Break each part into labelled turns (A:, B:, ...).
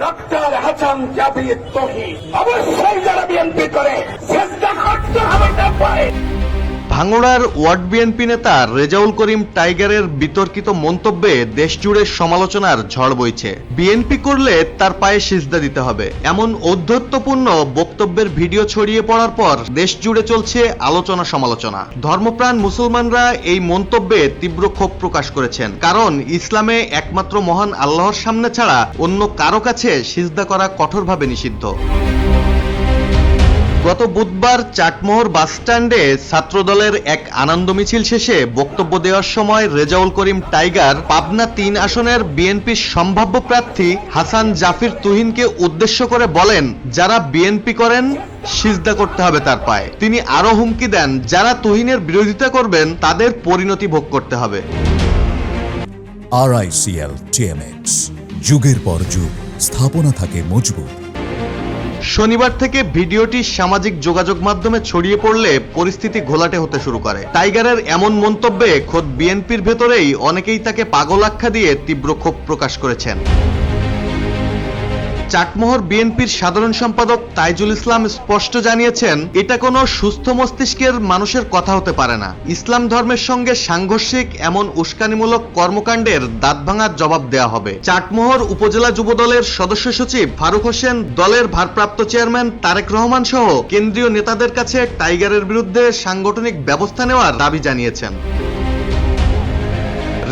A: Doctor Hasan জাবির তহি অবশ্যই যারা BNP করে
B: ভাঙড়ার ওয়ার্ড বিএনপি নেতা রেজাউল করিম টাইগারের বিতর্কিত মন্তব্যে দেশজুড়ে সমালোচনার ঝড় বইছে। বিএনপি করলে তার পায়ে সিজদা দিতে হবে। এমন ঔদ্ধত্যপূর্ণ বক্তব্যের ভিডিও ছড়িয়ে পড়ার পর দেশজুড়ে চলছে আলোচনা সমালোচনা। ধর্মপ্রাণ মুসলমানরা এই মন্তব্যে তীব্র ক্ষোভ প্রকাশ করেছেন। কারণ ইসলামে একমাত্র মহান আল্লাহর সামনে ছাড়া অন্য কারও কাছে সিজদা করা কঠোরভাবে নিষিদ্ধ। গত বুধবার চাটমোহর বাসস্ট্যান্ডে ছাত্রদলের এক আনন্দ মিছিল শেষে বক্তব্য দেওয়ার সময় রেজাউল করিম টাইগার পাবনা তিন আসনের বিএনপির সম্ভাব্য প্রার্থী হাসান জাফির তুহিনকে উদ্দেশ্য করে বলেন, যারা বিএনপি করেন, সিজদা করতে হবে তার পায়ে। তিনি আরও হুমকি দেন, যারা তুহিনের বিরোধিতা করবেন, তাদের পরিণতি ভোগ করতে হবে।
C: যুগের পর যুগ, স্থাপনা থাকে মজবুত।
B: শনিবার থেকে ভিডিওটি সামাজিক যোগাযোগ মাধ্যমে ছড়িয়ে পড়লে পরিস্থিতি ঘোলাটে হতে শুরু করে। টাইগারের এমন মন্তব্যে খোদ বিএনপির ভেতরেই অনেকেই তাকে পাগল আখ্যা দিয়ে তীব্র ক্ষোভ প্রকাশ করেছেন। চাটমোহর বিএনপির সাধারণ সম্পাদক তাইজুল ইসলাম স্পষ্ট জানিয়েছেন, এটা কোনো সুস্থ মস্তিষ্কের মানুষের কথা হতে পারে না। ইসলাম ধর্মের সঙ্গে সাংঘর্ষিক এমন উস্কানিমূলক কর্মকাণ্ডের দাঁত ভাঙার জবাব দেওয়া হবে। চাটমোহর উপজেলা যুবদলের সদস্য সচিব ফারুক হোসেন, দলের ভারপ্রাপ্ত চেয়ারম্যান তারেক রহমান সহ কেন্দ্রীয় নেতাদের কাছে টাইগারের বিরুদ্ধে সাংগঠনিক ব্যবস্থা নেওয়ার দাবি জানিয়েছেন।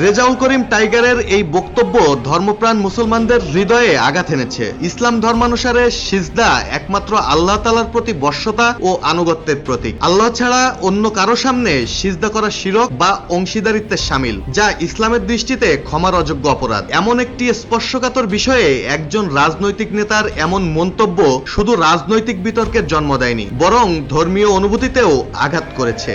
B: রেজাউল করিম টাইগারের এই বক্তব্য ধর্মপ্রাণ মুসলমানদের হৃদয়ে আঘাত এনেছে। ইসলাম ধর্মানুসারে সিজদা একমাত্র আল্লাহ তালার প্রতি বর্ষতা ও আনুগত্যের প্রতীক। আল্লাহ ছাড়া অন্য কারও সামনে সিজদা করা শিরক বা অংশীদারিত্বের সামিল, যা ইসলামের দৃষ্টিতে ক্ষমার অযোগ্য অপরাধ। এমন একটি স্পর্শকাতর বিষয়ে একজন রাজনৈতিক নেতার এমন মন্তব্য শুধু রাজনৈতিক বিতর্কের জন্ম দেয়নি, বরং ধর্মীয় অনুভূতিতেও আঘাত করেছে।